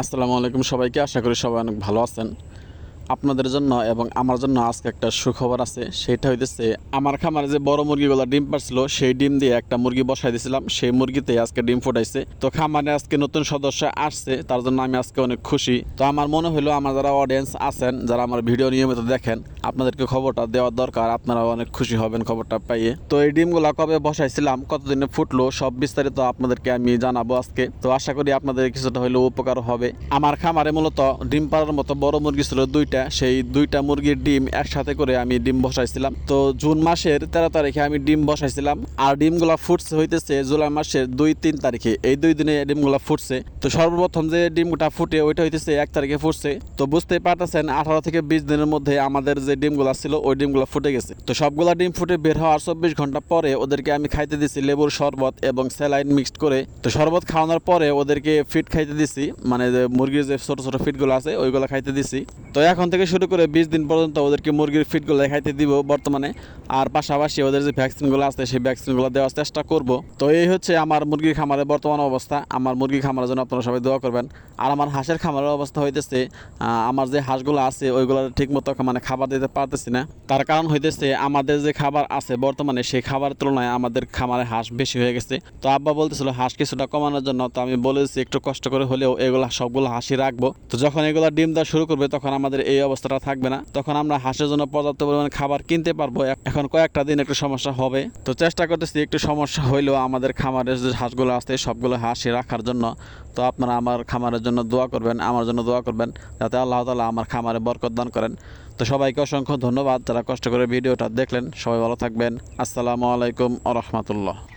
আসসালামু আলাইকুম সবাইকে। আশা করি সবাই অনেক ভালো আছেন। আপনাদের জন্য এবং আমার জন্য আজকে একটা সুখবর আছে, সেটা হইতেছে আমার খামারে যে বড় মুরগিগুলো ডিম পারছিল সেই ডিম দিয়ে একটা মুরগি বসাই দিয়েছিলাম, সেই মুরগিতে আজকে ডিম ফুটাইছে। তো খামারে আজকে নতুন সদস্য আসছে, তার জন্য আমি আজকে অনেক খুশি। তো আমার মনে হলো আমার যারা অডিয়েন্স আছেন, যারা আমার ভিডিও নিয়মিত দেখেন, আপনাদেরকে খবরটা দেওয়ার দরকার আপনারা অনেক খুশি হবেন খবরটা পাইয়ে। তো এই ডিমগুলো কবে বসাইছিলাম, কতদিনে ফুটলো, সব বিস্তারিত আপনাদেরকে আমি জানাব আজকে। তো আশা করি আপনাদের কিছুটা হলেও উপকার হবে। আমার খামারে মূলত ডিম পাড়ার মতো বড় মুরগি ছিল দুইটা। সেই দুইটা মুরগির ডিম একসাথে করে আমি ডিম বসাইছিলাম। তো জুন মাসের তেরো তারিখে আমি ডিম বসাইছিলাম আর ডিমগুলা ফুটছে, হইতেছে জুলাই মাসের দুই তিন তারিখে। এই দুই দিনে ডিমগুলা ফুটছে। তো সর্বপ্রথম যে ডিমটা ফুটে, ওইটা হইতেছে এক তারিখে ফুটছে। তো বুঝতেই পারতেছেন, আঠারো থেকে বিশ দিনের মধ্যে আমাদের যে ডিমগুলা ছিল, ওই ডিমগুলা ফুটে গেছে। তো সবগুলা ডিম ফুটে বের হওয়ার চব্বিশ ঘণ্টা পরে ওদেরকে আমি খাইতে দিছি লেবুর শরবত এবং স্যালাইন মিক্সড করে। তো শরবত খাওয়ানোর পরে ওদেরকে ফিট খাইতে দিছি মানে মুরগির যে ছোট ছোট ফিটগুলো আছে, ওইগুলো খাইতে দিছি। তো এখন থেকে শুরু করে বিশ দিন পর্যন্ত ওদেরকে মুরগির ফিটগুলো খাইতে দিব বর্তমানে। আর পাশাপাশি ওদের যে ভ্যাকসিনগুলো আছে, সেই ভ্যাকসিনগুলো দেওয়ার চেষ্টা করব। তো এই হচ্ছে আমার মুরগির খামারের বর্তমান অবস্থা। আমার মুরগি খামারের জন্য আপনারা সবাই দোয়া করবেন। আর আমার হাঁসের খামারের অবস্থা হইতেছে আমার যে হাঁসগুলো আছে, ওইগুলো ঠিক মতো মানে খাবার দিতে পারতেছি না। তার কারণ হইতেছে, আমাদের যে খাবার আছে বর্তমানে, সেই খাবারের তুলনায় আমাদের খামারে হাঁস বেশি হয়ে গেছে। তো আব্বা বলতেছিল, হাঁস কিছুটা কমানোর জন্য। তো আমি বলেছি, একটু কষ্ট করে হলেও এগুলো সবগুলো হাসি রাখব। তো যখন এগুলো ডিম দেওয়া শুরু করবে, তখন আমাদের অবস্থাটা থাকবে না। তখন আমরা হাঁসের জন্য পর্যাপ্ত পরিমাণে খাবার কিনতে পারব। এখন কয়েকটা দিন একটু সমস্যা হবে। তো চেষ্টা করতেছি একটু সমস্যা হইলেও আমাদের খামারের যে হাঁসগুলো আছে, সবগুলো হাসি রাখার জন্য। তো আপনারা আমার খামারের জন্য দোয়া করবেন, আমার জন্য দোয়া করবেন, যাতে আল্লাহ তালা আমার খামারে বরকত দান করেন। তো সবাইকে অসংখ্য ধন্যবাদ যারা কষ্ট করে ভিডিওটা দেখলেন। সবাই ভালো থাকবেন। আসসালামু আলাইকুম আ রহমতুল্লাহ।